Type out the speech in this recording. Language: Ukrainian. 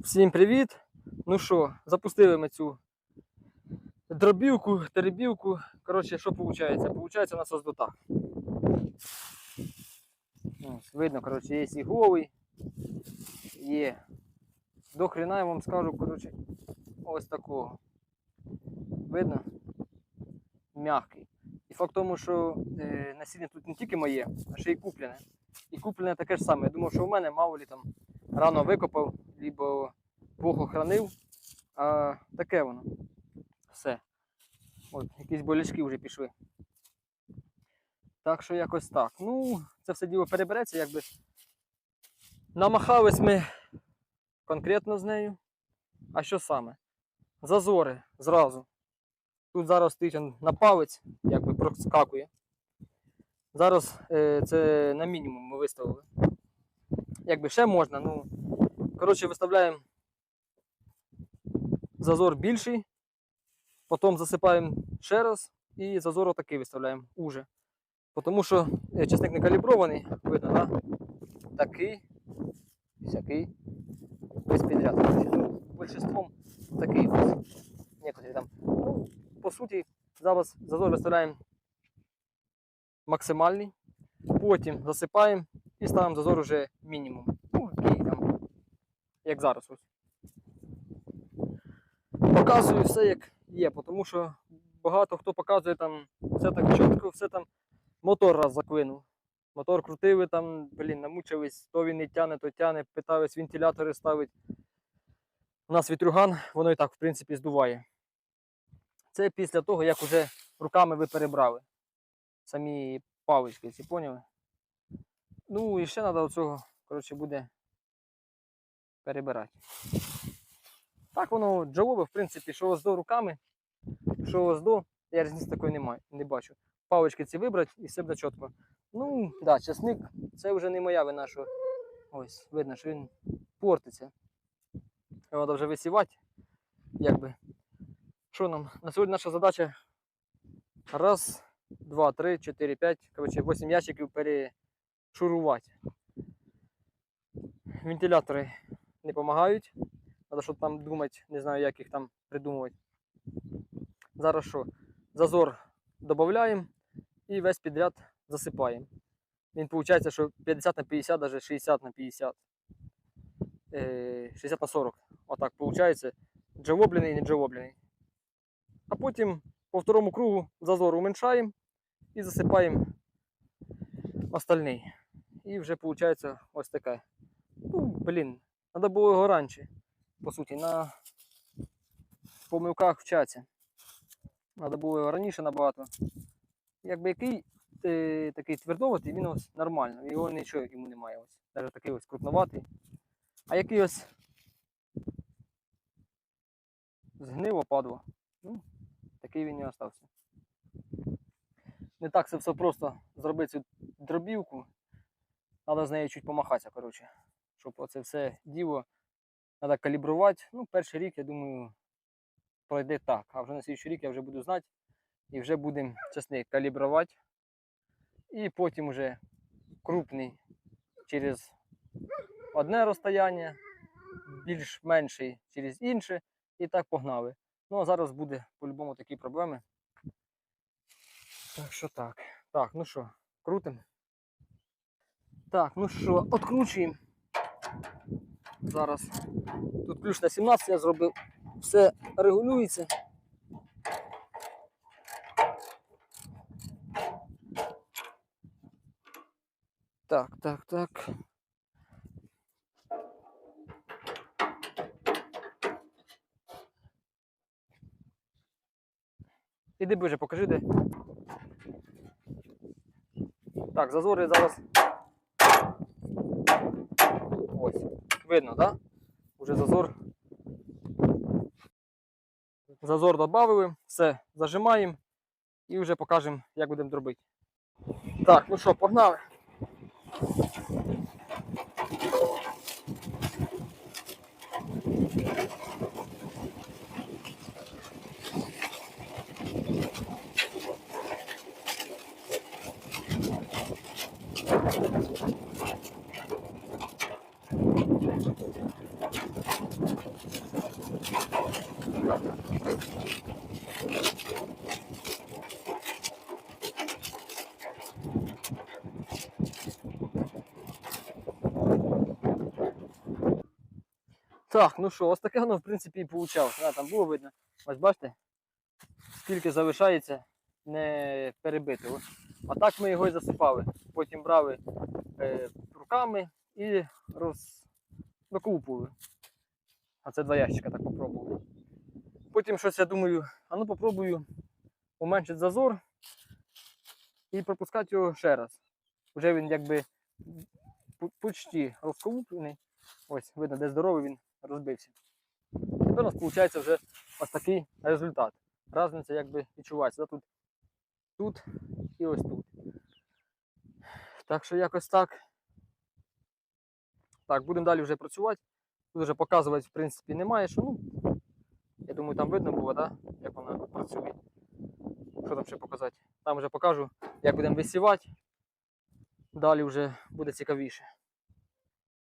Всім привіт! Ну що, запустили ми цю дробівку, теребівку. Коротше, що виходить? Получається у нас ось до так. Ось, видно, коротше, є і голий, є. До хрена я вам скажу, коротше, ось такого. Видно? Мягкий. І факт тому, що е, насіння тут не тільки моє, а ще й куплене. І куплене таке ж саме. Я думав, що у мене мало лі там рано викопав, либо плохо хранив. А таке воно. Все. От, якісь болячки вже пішли. Так що якось так. Ну, це все діло перебереться, якби. Намахались ми конкретно з нею. А що саме? Зазори зразу. Тут зараз стоїть на палець, якби проскакує. Зараз е, це на мінімум ми виставили. Якби ще можна, ну. Коротше, виставляємо зазор більший, потім засипаємо ще раз і зазор отакий виставляємо уже. Тому що е, часник не калібрований, видно, да? такий, всякий, весь підряд. Ну, большинством такий. Некоторі там. Ну, по суті, зараз зазор виставляємо максимальний, потім засипаємо і ставимо зазор уже мінімум. Як зараз ось. Показую все як є, тому що багато хто показує там все так чітко, все там мотор раз заклинув. Мотор крутили там, блін, намучились, то він не тяне, то тяне, питались вентилятори ставити. У нас вітрюган, воно і так, в принципі, здуває. Це після того, як вже руками ви перебрали самі палички, ці поняли? Ну і ще треба оцього, коротше, буде перебирати. Так воно джавове, в принципі, що ось до руками, що ось до, я різниці такої не, маю, не бачу. Палички ці вибрати і все буде чітко. Ну, так, да, часник це вже не моя вина, що ось, видно, що він портиться. Його треба вже висівати. Якби. Що нам? На сьогодні наша задача раз, два, три, чотири, п'ять, коротше, вісім ящиків перешурувати. Вентилятори не допомагають. Треба що там думати, не знаю, як їх там придумувати. Зараз що? Зазор додаємо і весь підряд засипаємо. Він виходить, що 50 на 50, навіть 60 на 50. Е, 60 на 40. Отак виходить. Джавоблений і не джавоблений. А потім по второму кругу зазор уменьшаємо і засипаємо остальний. І вже виходить ось таке. Ну, блін, треба було його раніше. По суті, на помилках вчаться. Треба було його раніше набагато. Якби який е, такий твердоватий, він ось нормально. Його нічого йому немає. Ось. Навіть такий ось крупноватий. А який ось згнило падло. Ну, такий він і остався. Не так це все просто зробити цю дробівку. Треба з нею чуть помахатися, коротше. Щоб оце все діло треба калібрувати. Ну, перший рік, я думаю, пройде так. А вже на слідчий рік я вже буду знати. І вже будемо чесник калібрувати. І потім вже крупний через одне розстояння, більш менший через інше. І так погнали. Ну а зараз буде по-любому такі проблеми. Так що так. Так, ну що, крутимо. Так, ну що, откручуємо. Зараз. Тут ключ на 17 я зробив. Все регулюється. Так, так, так. Іди ближе, покажи де. Так, зазори зараз. Видно, так? Да? Уже зазор. Зазор додали, все, зажимаємо і вже покажемо, як будемо дробити. Так, ну що, погнали. Так, ну що, ось таке воно в принципі і получалось. Да, там було видно. Ось бачите, скільки залишається не перебитого. А так ми його і засипали. Потім брали е, руками і роз... А це два ящика так попробували. Потім щось я думаю, а ну попробую уменшити зазор і пропускати його ще раз. Уже він якби почти розколуплений. Ось, видно, де здоровий він розбився. Тепер у нас виходить вже ось такий результат. Разниця якби відчувається. Тут, тут і ось тут. Так що якось так. Так, будемо далі вже працювати. Тут вже показувати, в принципі, немає, що ну. Думаю, там видно було, да? як вона працює. Що там ще показати? Там вже покажу, як будемо висівати. Далі вже буде цікавіше.